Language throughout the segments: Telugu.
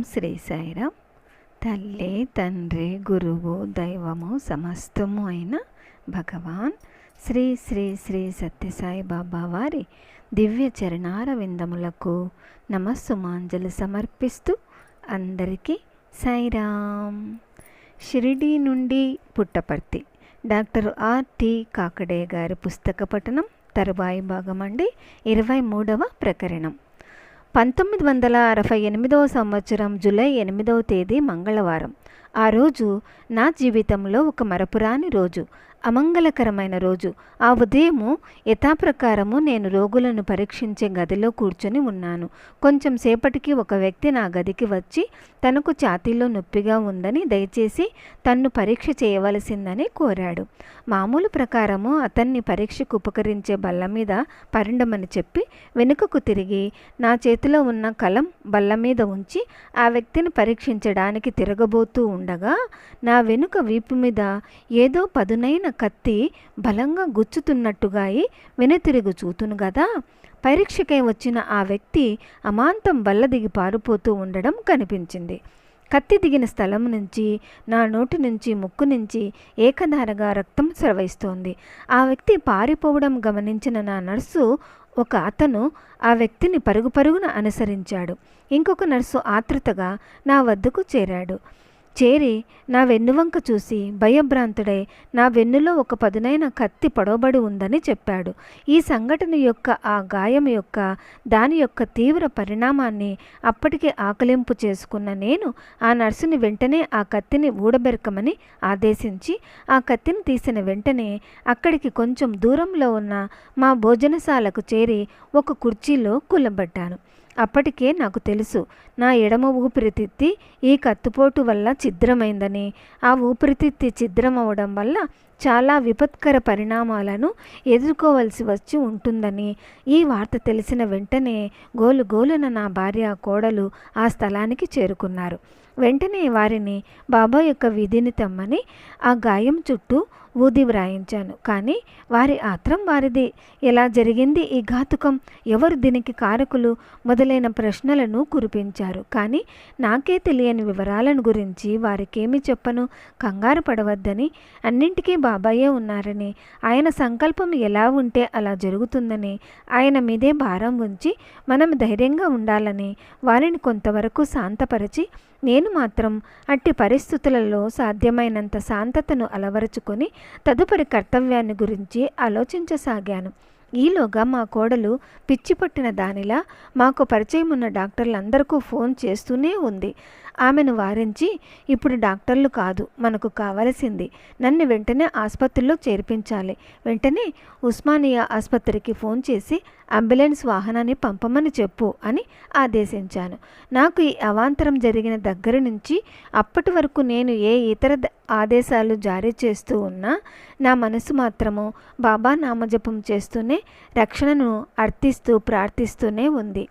ఓం శ్రీ సాయిరామ్ తల్లి తండ్రి గురువు దైవము సమస్తము అయిన భగవాన్ శ్రీ శ్రీ శ్రీ సత్యసాయి బాబా వారి దివ్య చరణార విందములకు నమస్సుమాంజలు సమర్పిస్తూ అందరికీ సాయిరామ్ షిరిడి నుండి పుట్టపర్తి. డాక్టర్ ఆర్టి కాకడే గారి పుస్తక పఠనం తరువాయి భాగం అండి ఇరవై మూడవ ప్రకరణం. పంతొమ్మిది వందల అరవై ఎనిమిదవ సంవత్సరం జూలై ఎనిమిదవ తేదీ మంగళవారం. ఆ రోజు నా జీవితంలో ఒక మరపురాని రోజు అమంగళకరమైన రోజు. ఆ ఉదయము యథాప్రకారము నేను రోగులను పరీక్షించే గదిలో కూర్చొని ఉన్నాను. కొంచెం సేపటికి ఒక వ్యక్తి నా గదికి వచ్చి తనకు ఛాతీలో నొప్పిగా ఉందని దయచేసి తన్ను పరీక్ష చేయవలసిందని కోరాడు. మామూలు ప్రకారము అతన్ని పరీక్షకు ఉపకరించే బల్ల మీద పరిండమని చెప్పి వెనుకకు తిరిగి నా చేతిలో ఉన్న కలం బల్ల మీద ఉంచి ఆ వ్యక్తిని పరీక్షించడానికి తిరగబోతూ ఉండగా నా వెనుక వీపు మీద ఏదో పదునైన కత్తి బలంగా గుచ్చుతున్నట్టుగా అయి చూతును గదా పరీక్షకై వచ్చిన ఆ వ్యక్తి అమాంతం బల్ల దిగి పారిపోతూ ఉండడం కనిపించింది. కత్తి దిగిన స్థలం నుంచి నా నోటి నుంచి ముక్కు నుంచి ఏకధారగా రక్తం స్రవహిస్తోంది ఆ వ్యక్తి పారిపోవడం గమనించిన నా నర్సు ఒక అతను ఆ వ్యక్తిని పరుగు పరుగున అనుసరించాడు. ఇంకొక నర్సు ఆతృతగా నా వద్దకు చేరాడు. చేరి నా వెన్నువంక చూసి భయభ్రాంతుడై నా వెన్నులో ఒక పదునైన కత్తి పొడవబడి ఉందని చెప్పాడు. ఈ సంఘటన యొక్క ఆ గాయం యొక్క దాని యొక్క తీవ్ర పరిణామాన్ని అప్పటికే ఆకలింపు చేసుకున్న నేను ఆ నర్సుని వెంటనే ఆ కత్తిని ఊడబెరకమని ఆదేశించి ఆ కత్తిని తీసిన వెంటనే అక్కడికి కొంచెం దూరంలో ఉన్న మా భోజనశాలకు చేరి ఒక కుర్చీలో కూలబడ్డాను. అప్పటికే నాకు తెలుసు. నా ఎడమ ఊపిరితిత్తి ఈ కత్తుపోటు వల్ల ఛిద్రమైందని. ఆ ఊపిరితిత్తి ఛిద్రమవడం వల్ల చాలా విపత్కర పరిణామాలను ఎదుర్కోవలసి వచ్చి ఉంటుందని. ఈ వార్త తెలిసిన వెంటనే గోలు గోలున నా భార్య కోడలు ఆ స్థలానికి చేరుకున్నారు. వెంటనే వారిని బాబా యొక్క విధిని తెమ్మని ఆ గాయం చుట్టూ ఊది వ్రాయించాను. కానీ వారి ఆత్రం వారిది. ఎలా జరిగింది ఈ ఘాతుకం? ఎవరు దీనికి కారకులు? మొదలైన ప్రశ్నలను కురిపించారు. కానీ నాకే తెలియని వివరాలను గురించి వారికేమి చెప్పను? కంగారు పడవద్దని. అన్నింటికీ బాబాయే ఉన్నారని. ఆయన సంకల్పం ఎలా ఉంటే అలా జరుగుతుందని. ఆయన మీదే భారం ఉంచి మనం ధైర్యంగా ఉండాలని. వారిని కొంతవరకు శాంతపరిచి నేను మాత్రం అట్టి పరిస్థితులలో సాధ్యమైనంత శాంతతను అలవరుచుకొని తదుపరి కర్తవ్యాన్ని గురించి ఆలోచించసాగాను. ఈలోగా మా కోడలు పిచ్చి పట్టిన దానిలా మాకు పరిచయం ఉన్న డాక్టర్లందరికీ ఫోన్ చేస్తూనే ఉంది. ఆమెను వారించి ఇప్పుడు డాక్టర్లు కాదు మనకు కావలసింది నన్ను వెంటనే ఆసుపత్రిలో చేర్పించాలి. వెంటనే ఉస్మానియా ఆసుపత్రికి ఫోన్ చేసి అంబులెన్స్ వాహనాన్ని పంపమని చెప్పు అని ఆదేశించాను. నాకు ఈ అవాంతరం జరిగిన దగ్గర నుంచి అప్పటి వరకు నేను ఏ ఇతర ఆదేశాలు జారీ చేస్తూ ఉన్నా నా మనసు మాత్రము బాబా నామజపం చేస్తూనే రక్షణను అర్థిస్తూ ప్రార్థిస్తూనే ఉంది.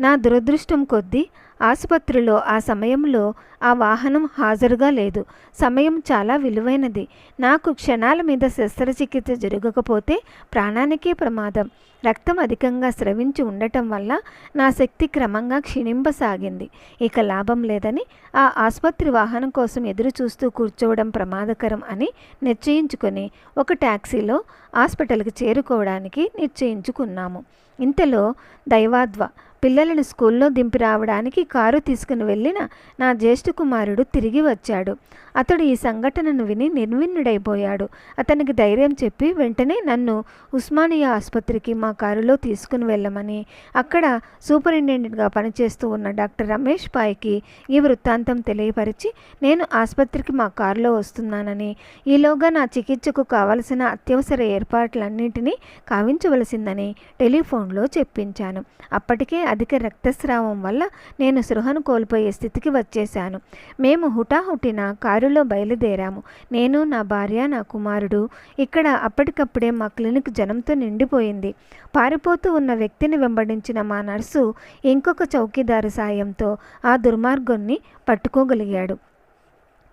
నా దురదృష్టం కొద్దీ ఆసుపత్రిలో ఆ సమయంలో ఆ వాహనం హాజరుగా లేదు. సమయం చాలా విలువైనది. నాకు క్షణాల మీద శస్త్రచికిత్స జరగకపోతే ప్రాణానికే ప్రమాదం. రక్తం అధికంగా స్రవించి ఉండటం వల్ల నా శక్తి క్రమంగా క్షీణింపసాగింది. ఇక లాభం లేదని ఆ ఆసుపత్రి వాహనం కోసం ఎదురు చూస్తూ కూర్చోవడం ప్రమాదకరం అని నిశ్చయించుకొని ఒక ట్యాక్సీలో హాస్పిటల్కి చేరుకోవడానికి నిశ్చయించుకున్నాము. ఇంతలో దైవాద్వ పిల్లలను స్కూల్లో దింపి రావడానికి కారు తీసుకుని వెళ్ళిన నా జ్యేష్ఠ కుమారుడు తిరిగి వచ్చాడు. అతడు ఈ సంఘటనను విని నిర్విన్నుడైపోయాడు. అతనికి ధైర్యం చెప్పి వెంటనే నన్ను ఉస్మానియా ఆసుపత్రికి మా కారులో తీసుకుని వెళ్ళమని అక్కడ సూపరింటెండెంట్గా పనిచేస్తూ ఉన్న డాక్టర్ రమేష్ పాయ్కి ఈ వృత్తాంతం తెలియపరిచి నేను ఆసుపత్రికి మా కారులో వస్తున్నానని ఈలోగా నా చికిత్సకు కావలసిన అత్యవసర ఏర్పాట్లన్నింటినీ కావించవలసిందని టెలిఫోన్లో చెప్పించాను. అప్పటికే అధిక రక్తస్రావం వల్ల నేను సృహను కోల్పోయే స్థితికి వచ్చేశాను. మేము హుటాహుటిన కారులో బయలుదేరాము. నేను నా భార్య నా కుమారుడు ఇక్కడ అప్పటికప్పుడే మా క్లినిక్ జనంతో నిండిపోయింది. పారిపోతూ ఉన్న వ్యక్తిని వెంబడించిన మా నర్సు ఇంకొక చౌకీదారు సాయంతో ఆ దుర్మార్గుణ్ణి పట్టుకోగలిగాడు.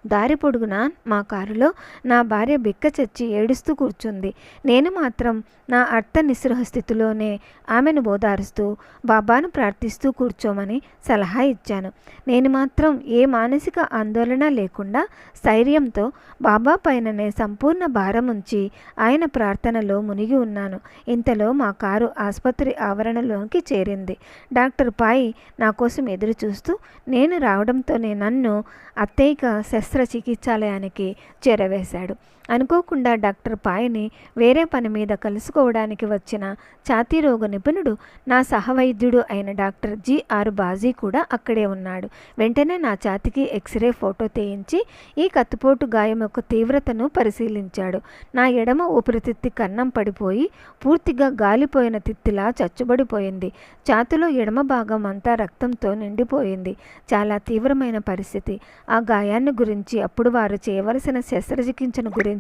దారి పొడుగున మా కారులో నా భార్య బిక్క చచ్చి ఏడుస్తూ కూర్చుంది. నేను మాత్రం నా అర్థ నిస్సృహ స్థితిలోనే ఆమెను బోధారుస్తూ బాబాను ప్రార్థిస్తూ కూర్చోమని సలహా ఇచ్చాను. నేను మాత్రం ఏ మానసిక ఆందోళన లేకుండా స్థైర్యంతో బాబా పైననే సంపూర్ణ భారం ఉంచి ఆయన ప్రార్థనలో మునిగి ఉన్నాను. ఇంతలో మా కారు ఆసుపత్రి ఆవరణలోకి చేరింది. డాక్టర్ పాయి నా కోసం ఎదురు చూస్తూ నేను రావడంతోనే నన్ను అత్తయ్యక శస్త్రచికిత్సాలయానికి చేరవేశాడు. అనుకోకుండా డాక్టర్ పాయని వేరే పని మీద కలుసుకోవడానికి వచ్చిన ఛాతీ రోగ నిపుణుడు నా సహవైద్యుడు అయిన డాక్టర్ జిఆర్ బాజీ కూడా అక్కడే ఉన్నాడు. వెంటనే నా ఛాతికి ఎక్స్రే ఫోటో తీయించి ఈ కత్తిపోటు గాయం యొక్క తీవ్రతను పరిశీలించాడు. నా ఎడమ ఊపిరితిత్తి కన్నం పడిపోయి పూర్తిగా గాలిపోయిన తిత్తిలా చచ్చుబడిపోయింది. ఛాతిలో ఎడమ భాగం అంతా రక్తంతో నిండిపోయింది. చాలా తీవ్రమైన పరిస్థితి. ఆ గాయాన్ని గురించి అప్పుడు వారు చేయవలసిన శస్త్రచికిత్సను గురించి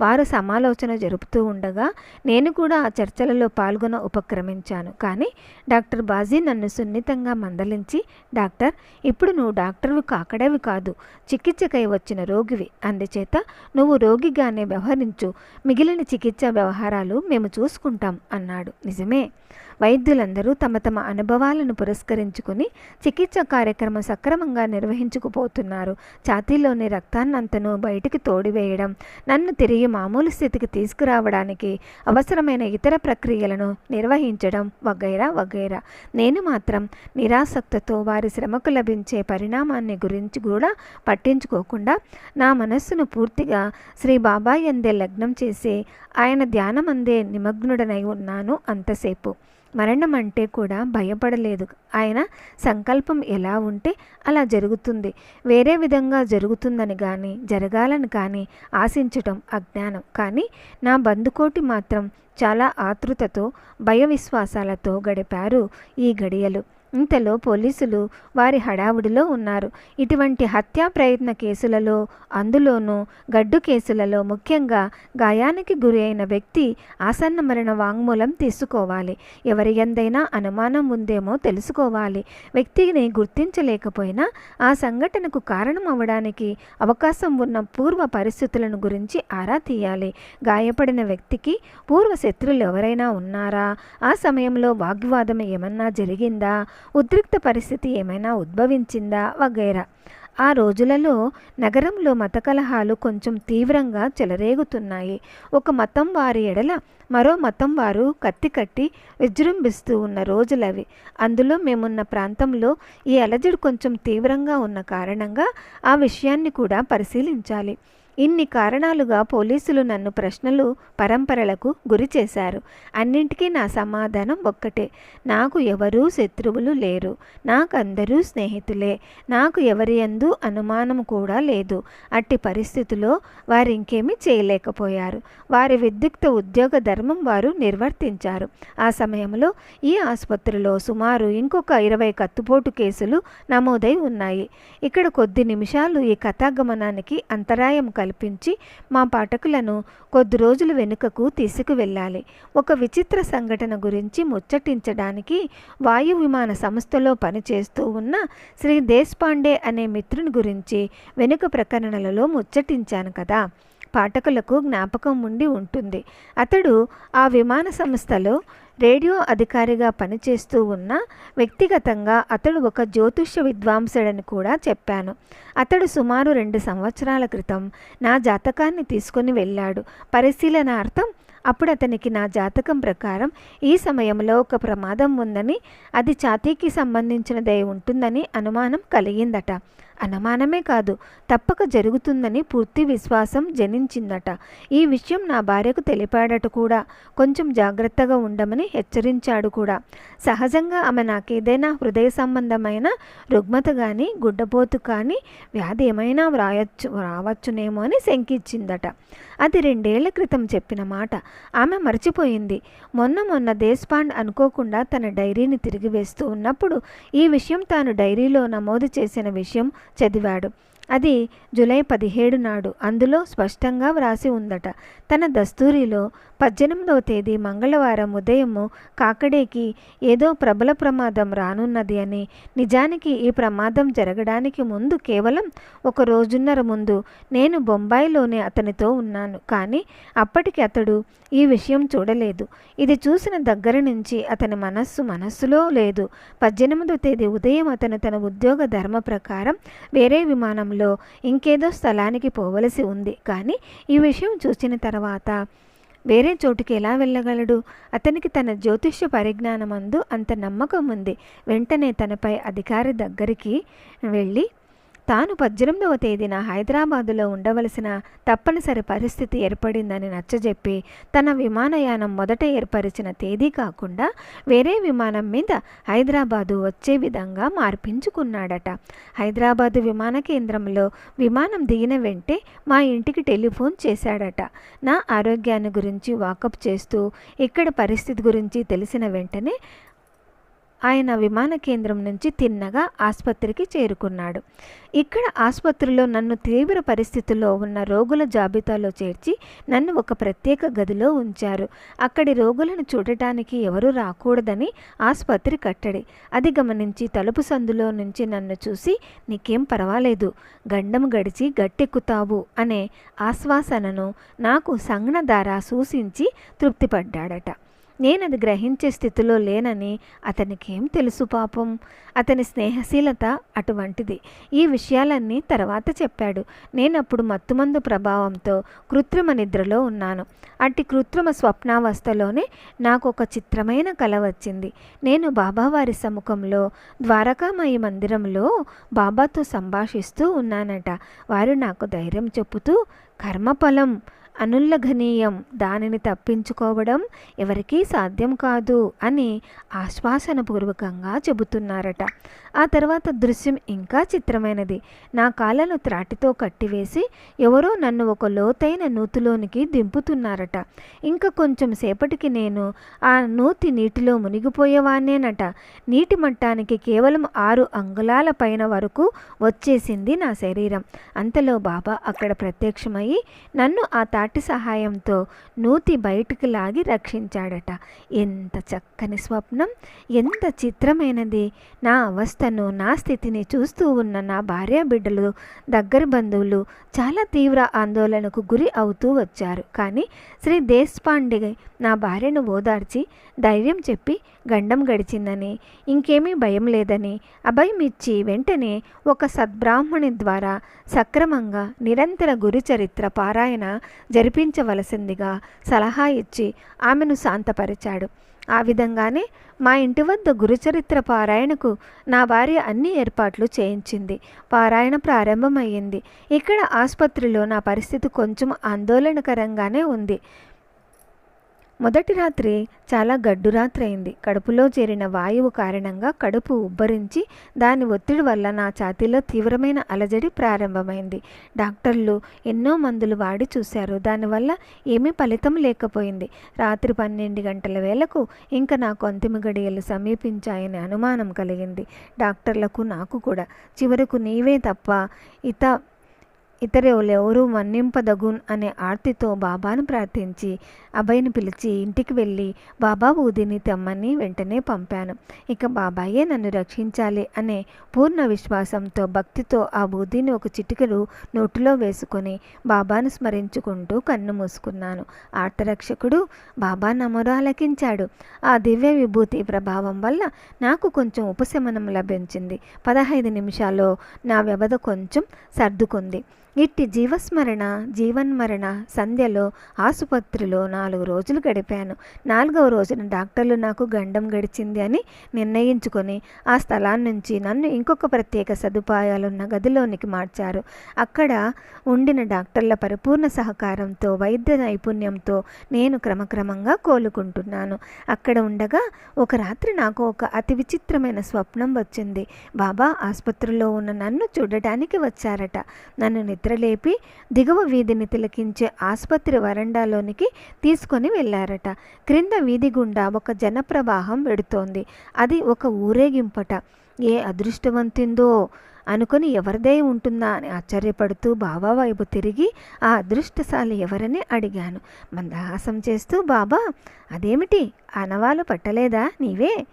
వారు సమాలోచన జరుపుతూ ఉండగా నేను కూడా ఆ చర్చలలో పాల్గొన ఉపక్రమించాను. కానీ డాక్టర్ బాజీ నన్ను సున్నితంగా మందలించి డాక్టర్ ఇప్పుడు నువ్వు డాక్టర్వి కాకడవి కాదు చికిత్సకై వచ్చిన రోగివి. అందుచేత నువ్వు రోగిగానే వ్యవహరించు. మిగిలిన చికిత్స వ్యవహారాలు మేము చూసుకుంటాం అన్నాడు. నిజమే. వైద్యులందరూ తమ తమ అనుభవాలను పురస్కరించుకుని చికిత్స కార్యక్రమం సక్రమంగా నిర్వహించుకుపోతున్నారు. ఛాతీలోని రక్తాన్నంతను బయటికి తోడివేయడం నన్ను తిరిగి మామూలు స్థితికి తీసుకురావడానికి అవసరమైన ఇతర ప్రక్రియలను నిర్వహించడం వగైరా వగైరా. నేను మాత్రం నిరాసక్తతో వారి శ్రమకు లభించే పరిణామాన్ని గురించి కూడా పట్టించుకోకుండా నా మనస్సును పూర్తిగా శ్రీ బాబాయ్ అందే లగ్నం చేసి ఆయన ధ్యానమందే నిమగ్నుడనై ఉన్నాను అంతసేపు. మరణం అంటే కూడా భయపడలేదు. ఆయన సంకల్పం ఎలా ఉంటే అలా జరుగుతుంది. వేరే విధంగా జరుగుతుందని కానీ జరగాలని కానీ ఆశించటం అజ్ఞానం. కానీ నా బంధుకోటి మాత్రం చాలా ఆతృతతో భయ విశ్వాసాలతో గడిపారు ఈ గడియలు. ఇంతలో పోలీసులు వారి హడావుడిలో ఉన్నారు. ఇటువంటి హత్యా ప్రయత్న కేసులలో అందులోనూ గడ్డు కేసులలో ముఖ్యంగా గాయానికి గురి అయిన వ్యక్తి ఆసన్న మరణ వాంగ్మూలం తీసుకోవాలి. ఎవరి ఎందైనా అనుమానం ఉందేమో తెలుసుకోవాలి. వ్యక్తిని గుర్తించలేకపోయినా ఆ సంఘటనకు కారణం అవ్వడానికి అవకాశం ఉన్న పూర్వ పరిస్థితులను గురించి ఆరా తీయాలి. గాయపడిన వ్యక్తికి పూర్వ శత్రులు ఎవరైనా ఉన్నారా? ఆ సమయంలో వాగ్వాదం ఏమన్నా జరిగిందా? ఉద్రిక్త పరిస్థితి ఏమైనా ఉద్భవించిందా వగైరా. ఆ రోజులలో నగరంలో మత కలహాలు కొంచెం తీవ్రంగా చెలరేగుతున్నాయి. ఒక మతం వారి ఎడల మరో మతం వారు కత్తి కట్టి విజృంభిస్తూ ఉన్న రోజులవి. అందులో మేమున్న ప్రాంతంలో ఈ అలజడి కొంచెం తీవ్రంగా ఉన్న కారణంగా ఆ విషయాన్ని కూడా పరిశీలించాలి. ఇన్ని కారణాలుగా పోలీసులు నన్ను ప్రశ్నలు పరంపరలకు గురి చేశారు. అన్నింటికీ నా సమాధానం ఒక్కటే. నాకు ఎవరూ శత్రువులు లేరు. నాకందరూ స్నేహితులే. నాకు ఎవరి ఎందు అనుమానం కూడా లేదు. అట్టి పరిస్థితిలో వారు ఇంకేమీ చేయలేకపోయారు. వారి విద్యుక్త ఉద్యోగ ధర్మం వారు నిర్వర్తించారు. ఆ సమయంలో ఈ ఆసుపత్రిలో సుమారు ఇంకొక ఇరవై కత్తుపోటు కేసులు నమోదై ఉన్నాయి. ఇక్కడ కొద్ది నిమిషాలు ఈ కథాగమనానికి అంతరాయం కలిగి కల్పించి మా పాఠకులను కొద్ది రోజులు వెనుకకు తీసుకువెళ్ళాలి. ఒక విచిత్ర సంఘటన గురించి ముచ్చటించడానికి వాయు విమాన సంస్థలో పనిచేస్తూ ఉన్న శ్రీ దేశపాండే అనే మిత్రుని గురించి వెనుక ప్రకరణలలో ముచ్చటించాను కదా. పాఠకులకు జ్ఞాపకం ఉండి ఉంటుంది. అతడు ఆ విమాన సంస్థలో రేడియో అధికారిగా పనిచేస్తూ ఉన్న వ్యక్తిగతంగా అతడు ఒక జ్యోతిష్య విద్వాంసుడని కూడా చెప్పాను. అతడు సుమారు రెండు సంవత్సరాల క్రితం నా జాతకాన్ని తీసుకొని వెళ్ళాడు. పరిశీలనార్థం అప్పుడు అతనికి నా జాతకం ప్రకారం ఈ సమయంలో ఒక ప్రమాదం ఉందని అది ఛాతీకి సంబంధించినదై ఉంటుందని అనుమానం కలిగిందట. అనుమానమే కాదు తప్పక జరుగుతుందని పూర్తి విశ్వాసం జనించిందట. ఈ విషయం నా భార్యకు తెలిపాడట కూడా. కొంచెం జాగ్రత్తగా ఉండమని హెచ్చరించాడు కూడా. సహజంగా ఆమె నాకేదైనా హృదయ సంబంధమైన రుగ్మత కానీ గుడ్డపోతు కానీ వ్యాధి ఏమైనా వ్రాయచ్చు రావచ్చునేమో అని శంకించిందట. అది రెండేళ్ళ క్రితం చెప్పిన మాట. ఆమె మర్చిపోయింది. మొన్న మొన్న దేశ్పాండ్ అనుకోకుండా తన డైరీని తిరిగి వేస్తూ ఉన్నప్పుడు ఈ విషయం తాను డైరీలో నమోదు చేసిన విషయం చదివాడు. అది జూలై పదిహేడు నాడు. అందులో స్పష్టంగా వ్రాసి ఉందట. తన దస్తూరిలో పద్దెనిమిదవ తేదీ మంగళవారం ఉదయము కాకడేకి ఏదో ప్రబల ప్రమాదం రానున్నది అని. నిజానికి ఈ ప్రమాదం జరగడానికి ముందు కేవలం ఒక రోజున్నర ముందు నేను బొంబాయిలోనే అతనితో ఉన్నాను. కానీ అప్పటికి అతడు ఈ విషయం చూడలేదు. ఇది చూసిన దగ్గర నుంచి అతని మనస్సు మనస్సులో లేదు. పద్దెనిమిదవ తేదీ ఉదయం అతను తన ఉద్యోగ ధర్మ ప్రకారం వేరే విమానంలో ఇంకేదో స్థలానికి పోవలసి ఉంది. కానీ ఈ విషయం చూసిన తర్వాత వేరే చోటుకి ఎలా వెళ్ళగలడు? అతనికి తన జ్యోతిష్య పరిజ్ఞానమందు అంత నమ్మకం ఉంది వెంటనే తనపై అధికారి దగ్గరికి వెళ్ళి తాను పద్దెనిమిదవ తేదీన హైదరాబాదులో ఉండవలసిన తప్పనిసరి పరిస్థితి ఏర్పడిందని నచ్చజెప్పి తన విమానయానం మొదట ఏర్పరిచిన తేదీ కాకుండా వేరే విమానం మీద హైదరాబాదు వచ్చే విధంగా మార్పించుకున్నాడట. హైదరాబాదు విమాన కేంద్రంలో విమానం దిగిన వెంటే మా ఇంటికి టెలిఫోన్ చేశాడట. నా ఆరోగ్యాన్ని గురించి వాకప్ చేస్తూ ఇక్కడ పరిస్థితి గురించి తెలిసిన వెంటనే ఆయన విమాన కేంద్రం నుంచి తిన్నగా ఆసుపత్రికి చేరుకున్నాడు. ఇక్కడ ఆసుపత్రిలో నన్ను తీవ్ర పరిస్థితుల్లో ఉన్న రోగుల జాబితాలో చేర్చి నన్ను ఒక ప్రత్యేక గదిలో ఉంచారు. అక్కడి రోగులను చూడటానికి ఎవరూ రాకూడదని ఆసుపత్రి కట్టడి. అది గమనించి తలుపు సందులో నుంచి నన్ను చూసి నీకేం పర్వాలేదు గండం గడిచి గట్టెక్కుతావు అనే ఆశ్వాసనను నాకు సంజ్ఞ ద్వారా సూచించి తృప్తిపడ్డాడట. నేను అది గ్రహించే స్థితిలో లేనని అతనికేం తెలుసు పాపం? అతని స్నేహశీలత అటువంటిది. ఈ విషయాలన్నీ తర్వాత చెప్పాడు. నేనప్పుడు మత్తుమందు ప్రభావంతో కృత్రిమ నిద్రలో ఉన్నాను. అట్టి కృత్రిమ స్వప్నావస్థలోనే నాకు ఒక చిత్రమైన కల వచ్చింది. నేను బాబావారి సముఖంలో ద్వారకామయి మందిరంలో బాబాతో సంభాషిస్తూ ఉన్నానట. వారు నాకు ధైర్యం చెప్పుతూ కర్మఫలం అనుల్లఘనీయం దానిని తప్పించుకోవడం ఎవరికీ సాధ్యం కాదు అని ఆశ్వాసనపూర్వకంగా చెబుతున్నారట. ఆ తర్వాత దృశ్యం ఇంకా చిత్రమైనది. నా కాళ్ళను త్రాటితో కట్టివేసి ఎవరో నన్ను ఒక లోతైన నూతిలోనికి దింపుతున్నారట. ఇంకా కొంచెం సేపటికి నేను ఆ నూతి నీటిలో మునిగిపోయేవాన్నేనట నీటి మట్టానికి కేవలం ఆరు అంగుళాల పైన వరకు వచ్చేసింది నా శరీరం. అంతలో బాబా అక్కడ ప్రత్యక్షమయ్యి నన్ను ఆ తాటి సహాయంతో నూతి బయటికి లాగి రక్షించాడట. ఎంత చక్కని స్వప్నం ఎంత చిత్రమైనది. నా అవస్థను నా స్థితిని చూస్తూ ఉన్న నా భార్య బిడ్డలు దగ్గర బంధువులు చాలా తీవ్ర ఆందోళనకు గురి అవుతూ వచ్చారు. కానీ శ్రీ దేశపాండే నా భార్యను ఓదార్చి ధైర్యం చెప్పి గండం గడిచిందని ఇంకేమీ భయం లేదని అభయం ఇచ్చి వెంటనే ఒక సద్బ్రాహ్మణి ద్వారా సక్రమంగా నిరంతర గురి చరిత్ర పారాయణ జరిపించవలసిందిగా సలహా ఇచ్చి ఆమెను శాంతపరిచాడు. ఆ విధంగానే మా ఇంటి వద్ద గురుచరిత్ర పారాయణకు నా భార్య అన్ని ఏర్పాట్లు చేయించింది. పారాయణ ప్రారంభమయ్యింది. ఇక్కడ ఆసుపత్రిలో నా పరిస్థితి కొంచెం ఆందోళనకరంగానే ఉంది. మొదటి రాత్రి చాలా గడ్డు రాత్రి అయింది కడుపులో చేరిన వాయువు కారణంగా కడుపు ఉబ్బరించి దాని ఒత్తిడి వల్ల నా ఛాతీలో తీవ్రమైన అలజడి ప్రారంభమైంది. డాక్టర్లు ఎన్నో మందులు వాడి చూశారు. దానివల్ల ఏమీ ఫలితం లేకపోయింది. రాత్రి పన్నెండు గంటల వేళకు ఇంకా నాకు అంతిమ గడియలు సమీపించాయని అనుమానం కలిగింది. డాక్టర్లకు నాకు కూడా. చివరకు నీవే తప్ప ఇత ఇతరులెవరూ మన్నింపదగున్ అనే ఆర్తితో బాబాను ప్రార్థించి అభయ్ని పిలిచి ఇంటికి వెళ్ళి బాబా ఊదిని తెమ్మని వెంటనే పంపాను. ఇక బాబాయే నన్ను రక్షించాలి అనే పూర్ణ విశ్వాసంతో భక్తితో ఆ బూదిని ఒక చిటికలు నోటిలో వేసుకొని బాబాను స్మరించుకుంటూ కన్ను మూసుకున్నాను. ఆర్తరక్షకుడు బాబా నమరు ఆలకించాడు. ఆ దివ్య విభూతి ప్రభావం వల్ల నాకు కొంచెం ఉపశమనం లభించింది. పదహైదు నిమిషాల్లో నా వ్యవధ కొంచెం సర్దుకుంది. ఇట్టి జీవస్మరణ జీవన్మరణ సంధ్యలో ఆసుపత్రిలో నాలుగు రోజులు గడిపాను. నాలుగవ రోజున డాక్టర్లు నాకు గండం గడిచింది అని నిర్ణయించుకొని ఆ స్థలాన్ని నుంచి నన్ను ఇంకొక ప్రత్యేక సదుపాయాలున్న గదిలోనికి మార్చారు. అక్కడ ఉండిన డాక్టర్ల పరిపూర్ణ సహకారంతో వైద్య నైపుణ్యంతో నేను క్రమక్రమంగా కోలుకుంటున్నాను. అక్కడ ఉండగా ఒక రాత్రి నాకు ఒక అతి విచిత్రమైన స్వప్నం వచ్చింది. బాబా ఆసుపత్రిలో ఉన్న నన్ను చూడటానికి వచ్చారట. నన్ను నిద్రలేపి దిగువ వీధిని తిలకించే ఆసుపత్రి వరండాలోనికి తీసుకొని వెళ్ళారట. క్రింద వీధి గుండా ఒక జనప్రవాహం వెడుతోంది. అది ఒక ఊరేగింపట. ఏ అదృష్టవంతిందో అనుకుని ఎవరిదే ఉంటుందా అని ఆశ్చర్యపడుతూ బాబా వైపు తిరిగి ఆ అదృష్టశాలి ఎవరని అడిగాను. మందహాసం చేస్తూ బాబా అదేమిటి? ఆనవాలు పట్టలేదా? నీవే?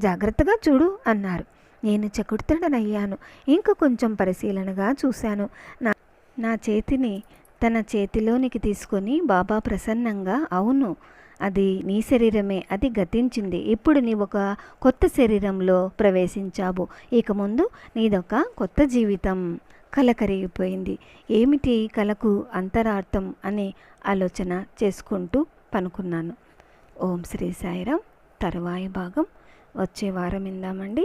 జాగ్రత్తగా చూడు అన్నారు. నేను చకుర్తుడనయ్యాను ఇంక కొంచెం పరిశీలనగా చూశాను. నా నా చేతిని తన చేతిలోనికి తీసుకొని బాబా ప్రసన్నంగా అవును అది నీ శరీరమే అది గతించింది. ఇప్పుడు నీ ఒక కొత్త శరీరంలో ప్రవేశించావు. ఇక ముందు నీదొక కొత్త జీవితం కల కరిగిపోయింది ఏమిటి కలకు అంతరార్థం? అనే ఆలోచన చేసుకుంటూ పనుకున్నాను. ఓం శ్రీ సాయిరాం తరువాయి భాగం. వచ్చే వారం ఇందామండి